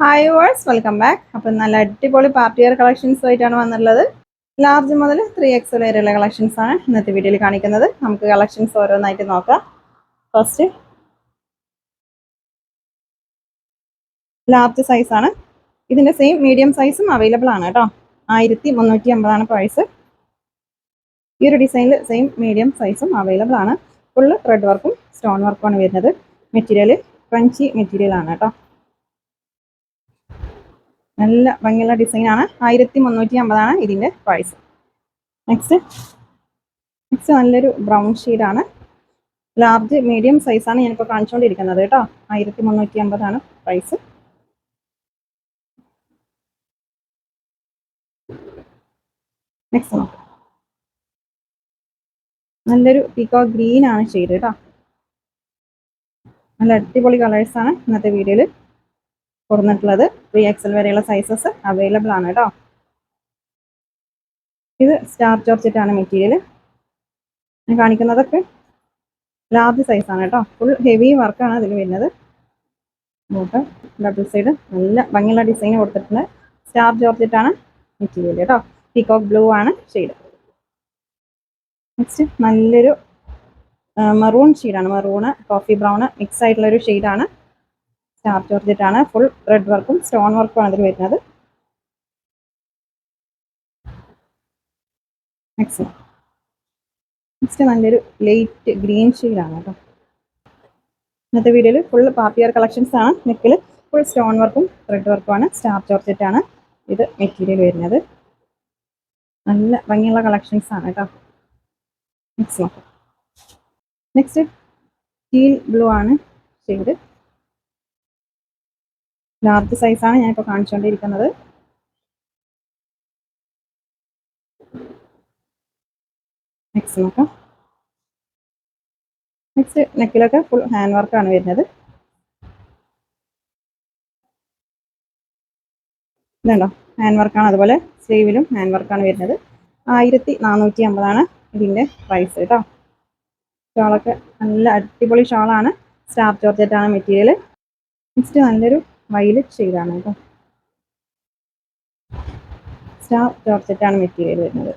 Hi verse welcome back അപ്പം നല്ല അടിപൊളി പാർട്ടി വെയർ കളക്ഷൻസ് ആയിട്ടാണ് വന്നിട്ടുള്ളത്. ലാർജ് മുതൽ ത്രീ എക്സ് വരെയുള്ള കളക്ഷൻസ് ആണ് ഇന്നത്തെ വീഡിയോയിൽ കാണിക്കുന്നത്. നമുക്ക് കളക്ഷൻസ് ഓരോന്നായിട്ട് നോക്കാം. ഫസ്റ്റ് ലാർജ് സൈസ് ആണ്. ഇതിന്റെ സെയിം മീഡിയം സൈസും അവൈലബിൾ ആണ് കേട്ടോ. ആയിരത്തി മുന്നൂറ്റി അമ്പതാണ് പ്രൈസ് ഈ ഒരു ഡിസൈനിൽ സെയിം മീഡിയം സൈസും അവൈലബിൾ ആണ്. ഫുള്ള് റെഡ് വർക്കും സ്റ്റോൺ വർക്കും ആണ് വരുന്നത്. മെറ്റീരിയൽ ക്രഞ്ചി മെറ്റീരിയൽ ആണ് കേട്ടോ. നല്ല ഭംഗിയുള്ള ഡിസൈൻ ആണ്. ആയിരത്തി മുന്നൂറ്റി അമ്പതാണ് ഇതിന്റെ പ്രൈസ് നെക്സ്റ്റ് നെക്സ്റ്റ് നല്ലൊരു ബ്രൗൺ ആണ്. ലാർജ് മീഡിയം സൈസാണ് ഞാനിപ്പോൾ കാണിച്ചുകൊണ്ടിരിക്കുന്നത് കേട്ടോ. ആയിരത്തി മുന്നൂറ്റി അമ്പതാണ് പ്രൈസ് നെക്സ്റ്റ് നോക്കാം. നല്ലൊരു പീക്കോ ഗ്രീൻ ആണ് ഷെയ്ഡ് കേട്ടോ. നല്ല അടിപൊളി കളേഴ്സ് ആണ് ഇന്നത്തെ വീഡിയോയിൽ കൊടുത്തിട്ടുള്ളത് ത്രീ എക്സൽ വരെയുള്ള സൈസസ് അവൈലബിൾ ആണ് കേട്ടോ. ഇത് സ്റ്റാർ ചോർച്ചിട്ടാണ് മെറ്റീരിയൽ ഞാൻ കാണിക്കുന്നതൊക്കെ ലാർജ് സൈസാണ് കേട്ടോ. ഫുൾ ഹെവി വർക്കാണ് അതിൽ വരുന്നത്. നോട്ട് ഡബിൾ സൈഡ് നല്ല ഭംഗിയുള്ള ഡിസൈൻ കൊടുത്തിട്ടുണ്ട് സ്റ്റാർ ആണ് മെറ്റീരിയൽ കേട്ടോ. പീകോക്ക് ബ്ലൂ ആണ് ഷെയ്ഡ് നെക്സ്റ്റ് നല്ലൊരു മെറൂൺ ഷെയ്ഡാണ് മെറൂണ് കോഫി ബ്രൗണ് മിക്സ് ആയിട്ടുള്ളൊരു ഷെയ്ഡാണ് സ്റ്റാർ ജോർജറ്റ് ആണ് ഫുൾ റെഡ് വർക്കും സ്റ്റോൺ വർക്കും ആണ് ഇതിൽ വരുന്നത്. നെക്സ്റ്റ് നെക്സ്റ്റ് നല്ലൊരു ലൈറ്റ് ഗ്രീൻ ഷെയ്ഡാണ് കേട്ടോ ഇന്നത്തെ വീഡിയോയിൽ ഫുൾ പാപ്പിയർ കളക്ഷൻസ് ആണ്. നെക്കിൽ ഫുൾ സ്റ്റോൺ വർക്കും റെഡ് വർക്കും ആണ്. സ്റ്റാർ ജോർജറ്റ് ആണ് ഇത് മെറ്റീരിയൽ വരുന്നത്. നല്ല ഭംഗിയുള്ള കളക്ഷൻസ് ആണ് കേട്ടോ നെക്സ്റ്റ് നോക്കാം നെക്സ്റ്റ് ടീൽ ബ്ലൂ ആണ് ഷെയ്ഡ് ലാർജ് സൈസാണ് ഞാനിപ്പോൾ കാണിച്ചുകൊണ്ടിരിക്കുന്നത് നെക്സ്റ്റ് നോക്കാം. നെക്സ്റ്റ് നെക്കിലൊക്കെ ഫുൾ ഹാൻഡ് വർക്കാണ് വരുന്നത്. ഇതുണ്ടോ? ഹാൻഡ് വർക്കാണ് അതുപോലെ സ്ലീവിലും ഹാൻഡ് വർക്കാണ് വരുന്നത്. ആയിരത്തി നാനൂറ്റി അമ്പതാണ് ഇതിന്റെ പ്രൈസ് കേട്ടോ ഷാളൊക്കെ നല്ല അടിപൊളി ഷാളാണ്. സ്റ്റാർ ജോർജറ്റ് ആണ് മെറ്റീരിയൽ നെക്സ്റ്റ് നല്ലൊരു വയലറ്റ് ഷെയ്ഡാണ് കേട്ടോ. സ്റ്റാർ ജോർജറ്റ് ആണ് മെറ്റീരിയൽ വരുന്നത്.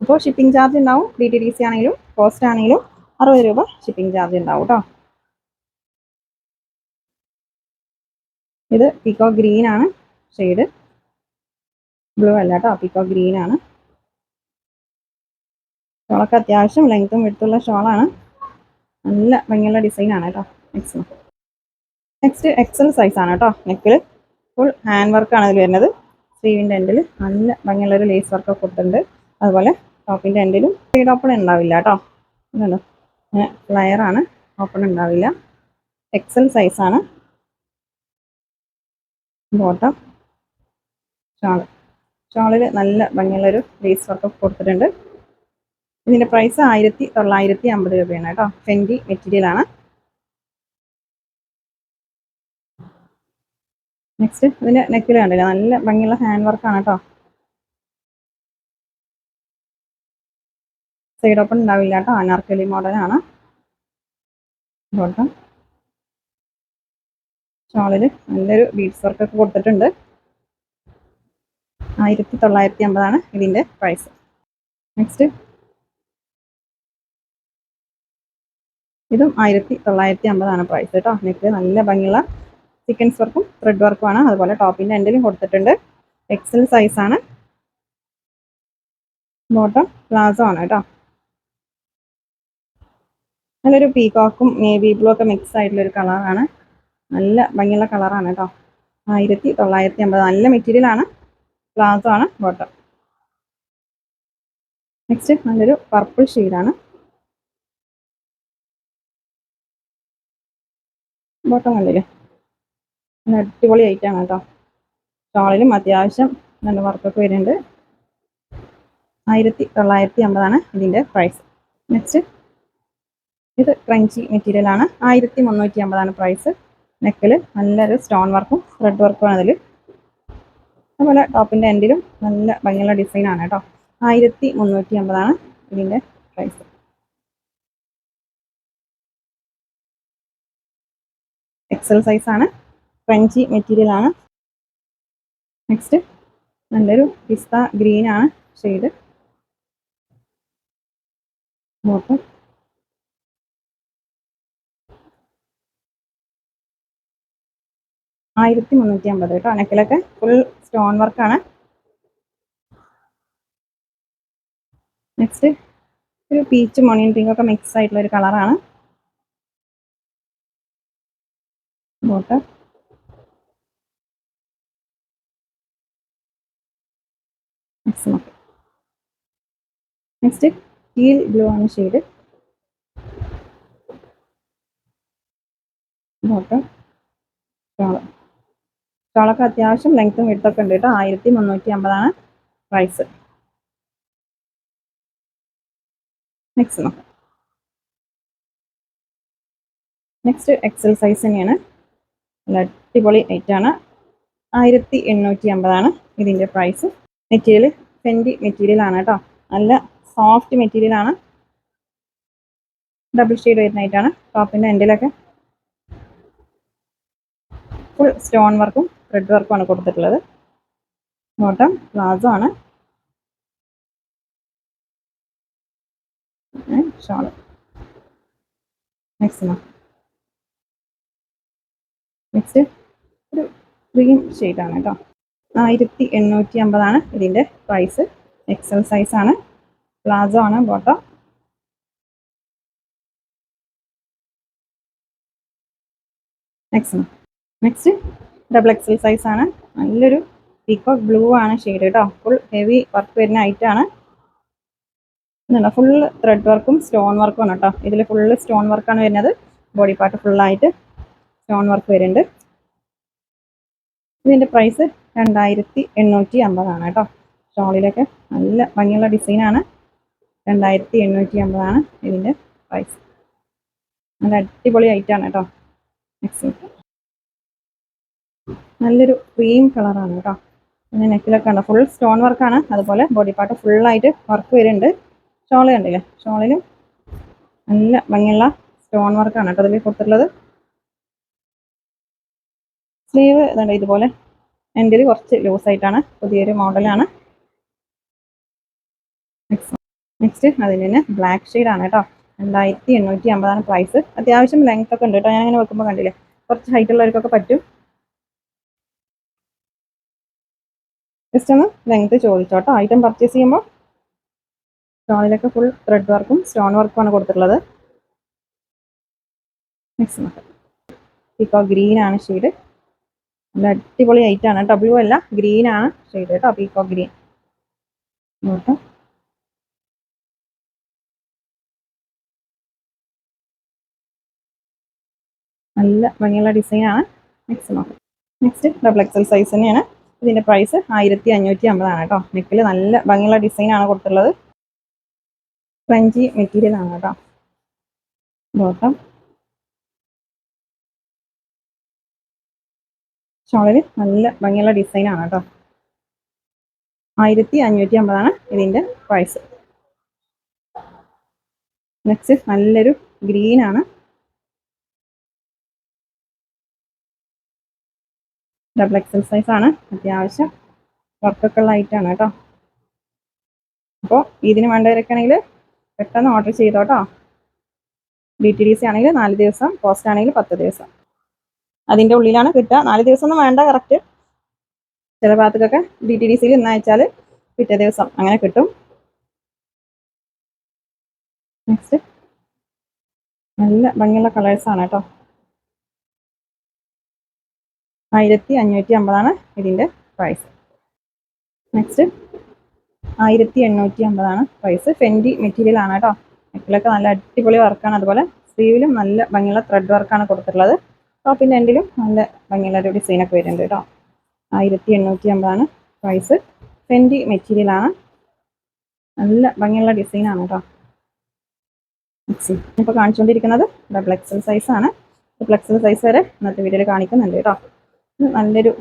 അപ്പോൾ ഷിപ്പിംഗ് ചാർജ് ഉണ്ടാവും. ഡി ടി ഡി സി ആണെങ്കിലും കോസ്റ്റ് ആണെങ്കിലും അറുപത് രൂപ ഷിപ്പിംഗ് ചാർജ് ഉണ്ടാവും കേട്ടോ. ഇത് പിക്കോ ഗ്രീൻ ആണ്. ഷെയ്ഡ് ബ്ലൂ അല്ല കേട്ടോ പിക്കോ ഗ്രീൻ ആണ്. ഷോളൊക്കെ അത്യാവശ്യം ലെങ്ത്തും വിടുത്തുള്ള ഷോളാണ്. നല്ല ഭംഗിയുള്ള ഡിസൈനാണ് കേട്ടോ നെക്സ്റ്റ് നെക്സ്റ്റ് എക്സൽ സൈസ് ആണ് കേട്ടോ നെക്കിൽ ഫുൾ ഹാൻഡ് വർക്കാണ് അതിൽ വരുന്നത്. സ്ലീവിന്റെ എൻഡിൽ നല്ല ഭംഗിയുള്ളൊരു ലേസ് വർക്ക് കൊടുത്തിട്ടുണ്ട്. അതുപോലെ ടോപ്പിന്റെ എൻഡിലും സൈഡ് ഓപ്പൺ ഉണ്ടാവില്ല കേട്ടോ ഇതുണ്ടോ? ലയർ ആണ് ഓപ്പൺ ഉണ്ടാവില്ല. എക്സൽ സൈസാണ് ബോട്ടം ഷാൾ ഷാളിൽ നല്ല ഭംഗിയുള്ളൊരു ലേസ് വർക്ക് കൊടുത്തിട്ടുണ്ട്. ഇതിന്റെ പ്രൈസ് ആയിരത്തി തൊള്ളായിരത്തി അമ്പത് രൂപയാണ് കേട്ടോ ഫെൻഡി മെറ്റീരിയൽ നെക്സ്റ്റ് ഇതിന്റെ നെക്കിൽ കണ്ടില്ല? നല്ല ഭംഗിയുള്ള ഹാൻഡ് വർക്കാണ് കേട്ടോ സൈഡ് ഓപ്പൺ ഉണ്ടാവില്ല കേട്ടോ അനാർക്കലി മോഡലാണ് ബോട്ടം ഷോളിൽ നല്ലൊരു ബീഡ്സ് വർക്കൊക്കെ കൊടുത്തിട്ടുണ്ട്. ആയിരത്തി തൊള്ളായിരത്തി അമ്പതാണ് ഇതിന്റെ പ്രൈസ് നെക്സ്റ്റ് ഇതും ആയിരത്തി തൊള്ളായിരത്തി അമ്പതാണ് പ്രൈസ് കേട്ടോ നെക്ക് നല്ല ഭംഗിയുള്ള ചിക്കൻസ് വർക്കും ത്രെഡ് വർക്കുമാണ് അതുപോലെ ടോപ്പിന്റെ എൻഡിലും കൊടുത്തിട്ടുണ്ട്. എക്സൽ സൈസാണ് ബോട്ടം പ്ലാസോ ആണ് കേട്ടോ. നല്ലൊരു പീകോക്കും നേവി ബ്ലൂ ഒക്കെ മിക്സ് ആയിട്ടുള്ള ഒരു കളറാണ് നല്ല ഭംഗിയുള്ള കളറാണ് കേട്ടോ. ആയിരത്തി തൊള്ളായിരത്തി അമ്പത്. നല്ല മെറ്റീരിയലാണ് പ്ലാസോ ആണ് ബോട്ടം നെക്സ്റ്റ് നല്ലൊരു പർപ്പിൾ ഷെയ്ഡാണ് ബോട്ടം കണ്ടില്ലേ അടിപൊളി ഐറ്റാണ് കേട്ടോ ഷോളിലും അത്യാവശ്യം നല്ല വർക്കൊക്കെ വരുന്നുണ്ട്. ആയിരത്തി തൊള്ളായിരത്തി അമ്പതാണ് ഇതിന്റെ പ്രൈസ് നെക്സ്റ്റ് ഇത് ക്രഞ്ചി മെറ്റീരിയൽ ആണ്. ആയിരത്തി മുന്നൂറ്റി അമ്പതാണ് പ്രൈസ് നെക്കിൽ നല്ലൊരു സ്റ്റോൺ വർക്കും ത്രെഡ് വർക്കും ആണ് അതിൽ അതുപോലെ ടോപ്പിന്റെ എൻഡിലും നല്ല ഭംഗിയുള്ള ഡിസൈനാണ് കേട്ടോ ആയിരത്തി മുന്നൂറ്റി അമ്പതാണ് ഇതിന്റെ പ്രൈസ് എക്സൽ സൈസാണ് ക്രഞ്ചി മെറ്റീരിയൽ ആണ്. നെക്സ്റ്റ് നല്ലൊരു പിസ്ത ഗ്രീൻ ആണ് ഷെയ്ഡ് നോക്കും. ആയിരത്തി മുന്നൂറ്റി അമ്പത് കേട്ടോ അണക്കിലൊക്കെ ഫുൾ സ്റ്റോൺ വർക്കാണ് നെക്സ്റ്റ് ഒരു പീച്ച് മൊണിയൻ പിങ്ക് ഒക്കെ മിക്സ് ആയിട്ടുള്ള ഒരു കളറാണ് ബോട്ടം നെക്സ്റ്റ് ടീൽ ബ്ലൂ ആണ് ഷെയ്ഡ് ബോട്ടം ഷോൾ ഷോളൊക്കെ അത്യാവശ്യം ലെങ്ത്തും വിട്ടൊക്കെ ഉണ്ട് കേട്ടോ. ആയിരത്തി മുന്നൂറ്റി അമ്പതാണ് price next next XL size തന്നെയാണ്. നല്ല അടിപൊളി ആണ്. ആയിരത്തി എണ്ണൂറ്റി അമ്പതാണ് ഇതിന്റെ പ്രൈസ് മെറ്റീരിയൽ ഫെൻഡി മെറ്റീരിയൽ ആണ് കേട്ടോ. നല്ല സോഫ്റ്റ് മെറ്റീരിയൽ ആണ്. ഡബിൾ ഷെയ്ഡ് വരുന്നതായിട്ടാണ് ടോപ്പിന്റെ എൻഡിലൊക്കെ ഫുൾ സ്റ്റോൺ വർക്കും റെഡ് വർക്കും ആണ് കൊടുത്തിട്ടുള്ളത്. ബോട്ടം പ്ലാസോ ആണ്. ഷോൾ മാക്സിമം നെക്സ്റ്റ് ഒരു ക്രീം ഷെയ്ഡാണ് കേട്ടോ. ആയിരത്തി എണ്ണൂറ്റി അമ്പതാണ് ഇതിന്റെ പ്രൈസ് എക്സൽ സൈസ് ആണ് പ്ലാസോ ആണ് bottom next next double XL ആണ്. നല്ലൊരു പീക്കോക്ക് ബ്ലൂ ആണ് ഷെയ്ഡ് കേട്ടോ ഫുൾ ഹെവി വർക്ക് വരുന്ന ഐറ്റാണ് ഇതുണ്ട്? ഫുൾ ത്രെഡ് വർക്കും സ്റ്റോൺ വർക്കും ആണ് കേട്ടോ ഇതിൽ ഫുള്ള് സ്റ്റോൺ വർക്കാണ് വരുന്നത്. ബോഡി പാർട്ട് ഫുള്ളായിട്ട് സ്റ്റോൺ വർക്ക് വരുന്നുണ്ട്. ഇതിന്റെ പ്രൈസ് രണ്ടായിരത്തി എണ്ണൂറ്റി അമ്പതാണ് കേട്ടോ. ഷോളിലൊക്കെ നല്ല ഭംഗിയുള്ള ഡിസൈനാണ്. രണ്ടായിരത്തി എണ്ണൂറ്റി അമ്പതാണ് ഇതിന്റെ പ്രൈസ് നല്ല അടിപൊളി ഐറ്റാണ് കേട്ടോ. നെക്സ്റ്റ് നല്ലൊരു ക്രീം കളറാണ് കേട്ടോ. പിന്നെ നെക്കിലൊക്കെ ഉണ്ട് ഫുൾ സ്റ്റോൺ വർക്കാണ് അതുപോലെ ബോഡി പാർട്ട് ഫുള്ളായിട്ട് വർക്ക് വരുന്നുണ്ട്. ഷോൾ കണ്ടില്ലേ? ഷോളിലും നല്ല ഭംഗിയുള്ള സ്റ്റോൺ വർക്കാണ് കേട്ടോ അതിൽ കൊടുത്തിട്ടുള്ളത്. സ്ലീവ് ഇതുണ്ട് ഇതുപോലെ. എന്റെ കുറച്ച് ലൂസായിട്ടാണ് പുതിയൊരു മോഡലാണ് നെക്സ്റ്റ് അതിന് തന്നെ ബ്ലാക്ക് ഷെയ്ഡ് ആണ് കേട്ടോ. രണ്ടായിരത്തി എണ്ണൂറ്റി അമ്പതാണ് പ്രൈസ് അത്യാവശ്യം ലെങ്ത് ഒക്കെ ഉണ്ട് കേട്ടോ ഞാൻ അങ്ങനെ വെക്കുമ്പോൾ കണ്ടില്ലേ? കുറച്ച് ഹൈറ്റ് ഉള്ളവർക്കൊക്കെ പറ്റും. ജസ്റ്റ് ഒന്ന് ലെങ്ത് ചോദിച്ചോട്ടോ ഐറ്റം പർച്ചേസ് ചെയ്യുമ്പോൾ സ്റ്റോണിലൊക്കെ ഫുൾ ത്രെഡ് വർക്കും സ്റ്റോൺ വർക്കും ആണ് കൊടുത്തിട്ടുള്ളത്. നെക്സ്റ്റ് നോക്കാം. ഇപ്പോൾ ഗ്രീൻ ആണ് ഷെയ്ഡ് നല്ല അടിപൊളി ആണ് കേട്ടോ. ബ്ലൂ അല്ല ഗ്രീൻ ആണ്. ഷെയ്ഡ് കേട്ടോ പീക്കോ ഗ്രീൻ നോക്കാം. നല്ല ഭംഗിയുള്ള ഡിസൈനാണ് നെക്സ്റ്റ് നോക്കാം. നെക്സ്റ്റ് ഡബിൾ എക്സൽ സൈസ് തന്നെയാണ്. ഇതിന്റെ പ്രൈസ് ആയിരത്തി അഞ്ഞൂറ്റി അമ്പതാണ് കേട്ടോ നെക്കിൽ നല്ല ഭംഗിയുള്ള ഡിസൈനാണ് കൊടുത്തുള്ളത് ഫ്രഞ്ചി മെറ്റീരിയൽ ആണ് കേട്ടോ. ബോട്ടം ഷോളിൽ നല്ല ഭംഗിയുള്ള ഡിസൈനാണ് കേട്ടോ ആയിരത്തി അഞ്ഞൂറ്റി അമ്പതാണ് ഇതിന്റെ പ്രൈസ് നെക്സ്റ്റ് നല്ലൊരു ഗ്രീൻ ആണ്. ഡബിൾ എക്സൽ സൈസ് ആണ്. അത്യാവശ്യം വർക്കൊക്കെ ഉള്ള ഐറ്റാണ് കേട്ടോ അപ്പോൾ ഇതിന് വേണ്ടവരൊക്കെ ആണെങ്കിൽ പെട്ടെന്ന് ഓർഡർ ചെയ്തോട്ടോ ഡി ടി ഡി സി ആണെങ്കിൽ നാല് ദിവസം പോസ്റ്റ് ആണെങ്കിൽ പത്ത് ദിവസം. അതിന്റെ ഉള്ളിലാണ് കിട്ടുക. നാല് ദിവസം ഒന്നും വേണ്ട കറക്റ്റ് ചില ഭാഗത്തേക്കൊക്കെ ഡി ടി ഡി സിയിൽ ഇന്ന് അയച്ചാൽ പിറ്റേ ദിവസം അങ്ങനെ കിട്ടും. നെക്സ്റ്റ് നല്ല ഭംഗിയുള്ള കളേഴ്സാണ് കേട്ടോ. ആയിരത്തി അഞ്ഞൂറ്റി അമ്പതാണ് ഇതിന്റെ പ്രൈസ് നെക്സ്റ്റ് ആയിരത്തി എണ്ണൂറ്റി അമ്പതാണ് പ്രൈസ് ഫെൻഡി മെറ്റീരിയൽ ആണ് കേട്ടോ. നെക്കിലൊക്കെ നല്ല അടിപൊളി വർക്കാണ് അതുപോലെ സ്ലീവിലും നല്ല ഭംഗിയുള്ള ത്രെഡ് വർക്കാണ് കൊടുത്തിട്ടുള്ളത്. ടോപ്പിന്റെ എൻഡിലും നല്ല ഭംഗിയുള്ള ഒരു ഡിസൈനൊക്കെ വരുന്നുണ്ട് കേട്ടോ ആയിരത്തി എണ്ണൂറ്റി അമ്പതാണ് പ്രൈസ് ഫെൻഡി മെറ്റീരിയലാണ് നല്ല ഭംഗിയുള്ള ഡിസൈനാണ് കേട്ടോ മിക്സി ഇപ്പോൾ കാണിച്ചുകൊണ്ടിരിക്കുന്നത് ഡബിൾ എക്സൽ സൈസാണ് ഡബിൾ എക്സൽ സൈസ് വരെ ഇന്നത്തെ വീഡിയോയിൽ കാണിക്കുന്നുണ്ട് കേട്ടോ നല്ലൊരു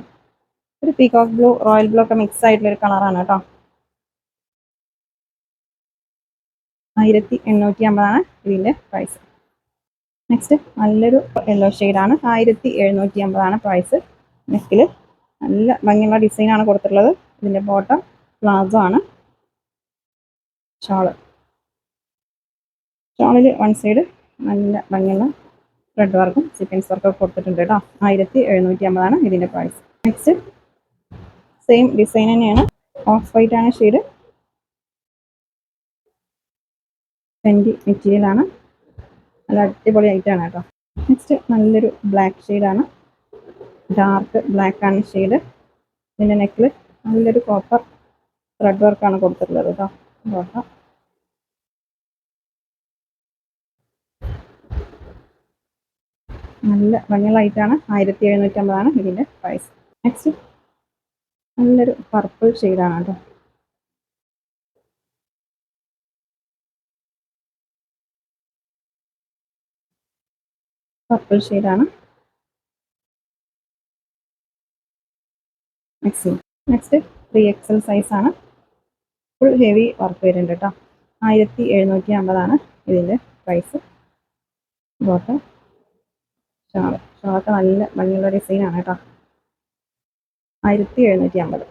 ഒരു പീകോക്ക് ബ്ലൂ റോയൽ ബ്ലൂ ഒക്കെ മിക്സ് ആയിട്ടുള്ള ഒരു കളറാണ് കേട്ടോ ആയിരത്തി എണ്ണൂറ്റി അമ്പതാണ് ഇതിന്റെ പ്രൈസ് നെക്സ്റ്റ് നല്ലൊരു യെല്ലോ ആണ്. ആയിരത്തി എഴുന്നൂറ്റി അമ്പതാണ് പ്രൈസ് നെക്കിൽ നല്ല ഭംഗിയുള്ള ഡിസൈനാണ് കൊടുത്തിട്ടുള്ളത്. ഇതിന്റെ ബോട്ടം പ്ലാസോ ആണ്. ഷാൾ ഷാളിൽ വൺ സൈഡ് നല്ല ഭംഗിയുള്ള റെഡ് വർക്കും സീക്വൻസ് വർക്കും കൊടുത്തിട്ടുണ്ട് കേട്ടോ. ആയിരത്തി എഴുന്നൂറ്റി അമ്പതാണ് ഇതിന്റെ പ്രൈസ് നെക്സ്റ്റ് സെയിം ഡിസൈൻ തന്നെയാണ്. ഓഫ് വൈറ്റ് ആണ് ഷെയ്ഡ് ട്വന്റി മെറ്റീരിയലാണ് നല്ല അടിപൊളി ആയിട്ടാണ് കേട്ടോ. നെക്സ്റ്റ് നല്ലൊരു ബ്ലാക്ക് ഷെയ്ഡാണ് ഡാർക്ക് ബ്ലാക്ക് ആണ് ഷെയ്ഡ് ഇതിന്റെ നെക്കിൽ നല്ലൊരു കോപ്പർ ത്രെഡ് വർക്കാണ് കൊടുത്തിട്ടുള്ളത് കേട്ടോ. കേട്ടോ നല്ല ഭംഗികളായിട്ടാണ് ആയിരത്തി എഴുന്നൂറ്റമ്പതാണ് ഇതിന്റെ പ്രൈസ് നെക്സ്റ്റ് നല്ലൊരു പർപ്പിൾ ഷെയ്ഡാണ് കേട്ടോ. പർപ്പിൾ ഷെയ്ഡാണ് നെക്സ്റ്റ് നെക്സ്റ്റ് ത്രീ എക്സൽ സൈസാണ് ഫുൾ ഹെവി വർക്ക് വരുന്നുണ്ട് കേട്ടോ ആയിരത്തി എഴുന്നൂറ്റി അമ്പതാണ് ഇതിന്റെ പ്രൈസ് ബോട്ട് ഷാൾ ഷാളൊക്കെ നല്ല ഭംഗിയുള്ള ഡിസൈനാണ് കേട്ടോ ആയിരത്തി എഴുന്നൂറ്റി അമ്പത്.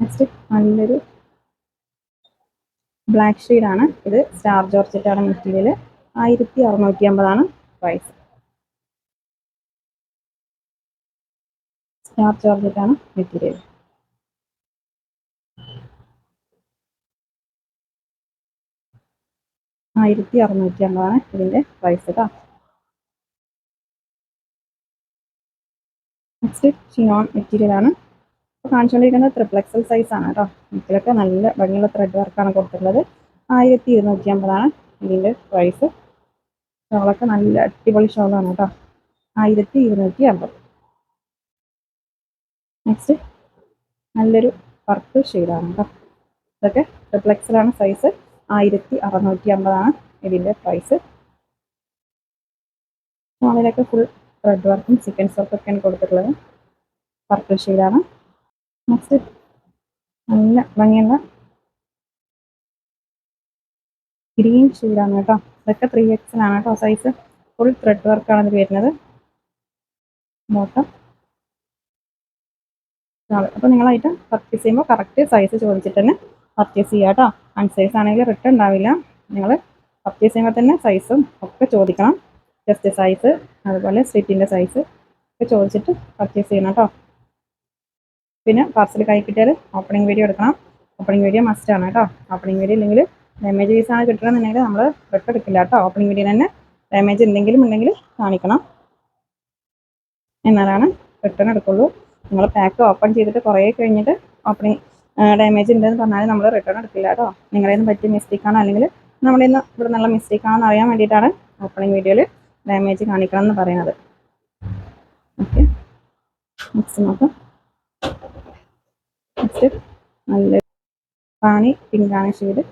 നെക്സ്റ്റ് നല്ലൊരു ബ്ലാക്ക് ഷെയ്ഡാണ് ഇത് സ്റ്റാർ ജോർജറ്റാണ് മെറ്റീരിയൽ ആയിരത്തി അറുന്നൂറ്റി അമ്പതാണ് പ്രൈസ് സ്റ്റാർ ജോർജറ്റാണ് മെറ്റീരിയൽ ആയിരത്തി അറുന്നൂറ്റി അമ്പതാണ് ഇതിന്റെ പ്രൈസ് കേട്ടോ നെക്സ്റ്റ് ഷിനോൺ മെറ്റീരിയൽ ആണ് ഇപ്പോൾ കാണിച്ചുകൊണ്ടിരിക്കുന്നത് ത്രിപ്ലക്സൽ സൈസ് ആണ് കേട്ടോ ഇതിലൊക്കെ നല്ല ഭംഗിയുള്ള ത്രെഡ് വർക്കാണ് കൊടുത്തിട്ടുള്ളത്. ആയിരത്തി ഇരുന്നൂറ്റി അമ്പതാണ് ഇതിന്റെ പ്രൈസ് ഷോളൊക്കെ നല്ല അടിപൊളി ഷോളാണ് കേട്ടോ. ആയിരത്തി ഇരുന്നൂറ്റി അമ്പത്. നെക്സ്റ്റ് നല്ലൊരു പർപ്പിൾ ഷെയ്ഡാണ് കേട്ടോ. ഇതൊക്കെ റിഫ്ലെക്സിലാണ് സൈസ് ആയിരത്തി അറുന്നൂറ്റി അമ്പതാണ് ഇതിന്റെ പ്രൈസ് ഷോളിലൊക്കെ ഫുൾ ത്രെഡ് വർക്കും സീക്വൻസ് വർക്കൊക്കെയാണ് കൊടുത്തിട്ടുള്ളത്. പർപ്പിൾ ഷെയ്ഡാണ് നെക്സ്റ്റ് നല്ല ഭംഗിയുള്ള ഗ്രീൻ ഷെയ്ഡാണ് കേട്ടോ. ഇതൊക്കെ ത്രീ ആണ് കേട്ടോ സൈസ് ഫുൾ ത്രെഡ് വർക്കാണ് ഇത് വരുന്നത്. ബോട്ടം അപ്പോൾ നിങ്ങളായിട്ട് പർച്ചേസ് ചെയ്യുമ്പോൾ കറക്റ്റ് സൈസ് ചോദിച്ചിട്ട് തന്നെ പർച്ചേസ് ചെയ്യുക കേട്ടോ. അൺസൈസ് ആണെങ്കിൽ റിട്ടേൺ ഉണ്ടാവില്ല. നിങ്ങൾ പർച്ചേസ് ചെയ്യുമ്പോൾ തന്നെ സൈസും ഒക്കെ ചോദിക്കണം. ജസ്റ്റ് സൈസ് അതുപോലെ സ്ലിറ്റിന്റെ സൈസ് ഒക്കെ ചോദിച്ചിട്ട് പർച്ചേസ് ചെയ്യണം കേട്ടോ. പിന്നെ പാർസൽ കൈ കിട്ടിയാൽ ഓപ്പണിംഗ് വീഡിയോ എടുക്കണം. ഓപ്പണിംഗ് വീഡിയോ മസ്റ്റ് ആണ് കേട്ടോ. ഓപ്പണിംഗ് വീഡിയോ ഇല്ലെങ്കിൽ ഡാമേജ് പീസാണ് കിട്ടണമെന്നുണ്ടെങ്കിൽ നമ്മൾ റിട്ടേൺ എടുക്കില്ല കേട്ടോ ഓപ്പണിംഗ് വീഡിയോ തന്നെ ഡാമേജ് എന്തെങ്കിലും ഉണ്ടെങ്കിൽ കാണിക്കണം. എന്നാലാണ് റിട്ടേൺ എടുക്കുള്ളൂ. നിങ്ങൾ പാക്ക് ഓപ്പൺ ചെയ്തിട്ട് കുറേ കഴിഞ്ഞിട്ട് ഓപ്പണിംഗ് ഡാമേജ് ഉണ്ടെന്ന് പറഞ്ഞാൽ നമ്മൾ റിട്ടേൺ എടുക്കില്ല കേട്ടോ. നിങ്ങളുടെ നിന്ന് പറ്റിയ മിസ്റ്റേക്കാണോ അല്ലെങ്കിൽ നമ്മുടെ ഇന്ന് ഇവിടെ നിന്നുള്ള മിസ്റ്റേക്കാണെന്ന് അറിയാൻ വേണ്ടിയിട്ടാണ് ഓപ്പണിംഗ് വീഡിയോയിൽ ഡാമേജ് കാണിക്കണം എന്ന് പറയുന്നത്. ഓക്കെ നെക്സ്റ്റ് നോക്കാം. നെക്സ്റ്റ് നല്ല പാണി പിങ്കാണ് ഷെയ്ഡ്.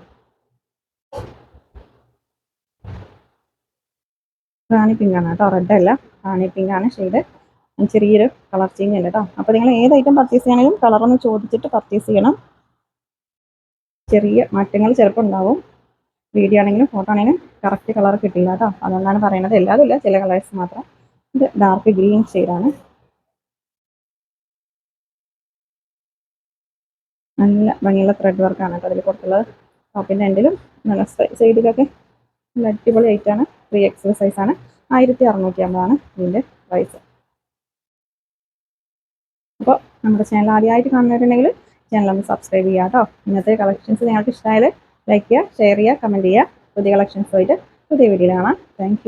റാണി പിങ്കാണ് കേട്ടോ. റെഡ് അല്ല. റാണി പിങ്കാണ് ഷെയ്ഡ് ചെറിയൊരു കളർ ചേഞ്ച് ഉണ്ട് കേട്ടോ. അപ്പോൾ നിങ്ങൾ ഏത് ഐറ്റം പർച്ചേസ് ചെയ്യണമെങ്കിലും കളറൊന്ന് ചോദിച്ചിട്ട് പർച്ചേസ് ചെയ്യണം. ചെറിയ മാറ്റങ്ങൾ ചിലപ്പോൾ ഉണ്ടാവും. വീഡിയോ ആണെങ്കിലും ഫോട്ടോ ആണെങ്കിലും കറക്റ്റ് കളർ കിട്ടില്ല കേട്ടോ. അതുകൊണ്ടാണ് പറയുന്നത്. എല്ലാതും ഇല്ല ചില കളേഴ്സ് മാത്രം. ഇത് ഡാർക്ക് ഗ്രീൻ ഷെയ്ഡാണ് നല്ല ഭംഗിയുള്ള ത്രെഡ് വർക്കാണ് കേട്ടോ അതിൽ കൊടുത്തുള്ളത്. ടോപ്പിന്റെ എൻഡിലും നല്ല സൈഡിലൊക്കെ നല്ല അടിപൊളി ആയിട്ടാണ് ത്രീ എക്സൽ ആണ്. ആയിരത്തി അറുന്നൂറ്റി അമ്പതാണ് ഇതിന്റെ പ്രൈസ് അപ്പോൾ നമ്മുടെ ചാനൽ ആദ്യമായിട്ട് കാണുന്നവരുണ്ടെങ്കിൽ ചാനൽ ഒന്ന് സബ്സ്ക്രൈബ് ചെയ്യുക കേട്ടോ ഇന്നത്തെ കളക്ഷൻസ് നിങ്ങൾക്ക് ഇഷ്ടമായാൽ ലൈക്ക് ചെയ്യുക ഷെയർ ചെയ്യുക കമന്റ് ചെയ്യുക. പുതിയ കളക്ഷൻസ് കളക്ഷൻസുമായിട്ട് പുതിയ വീഡിയോയിൽ കാണാം. താങ്ക്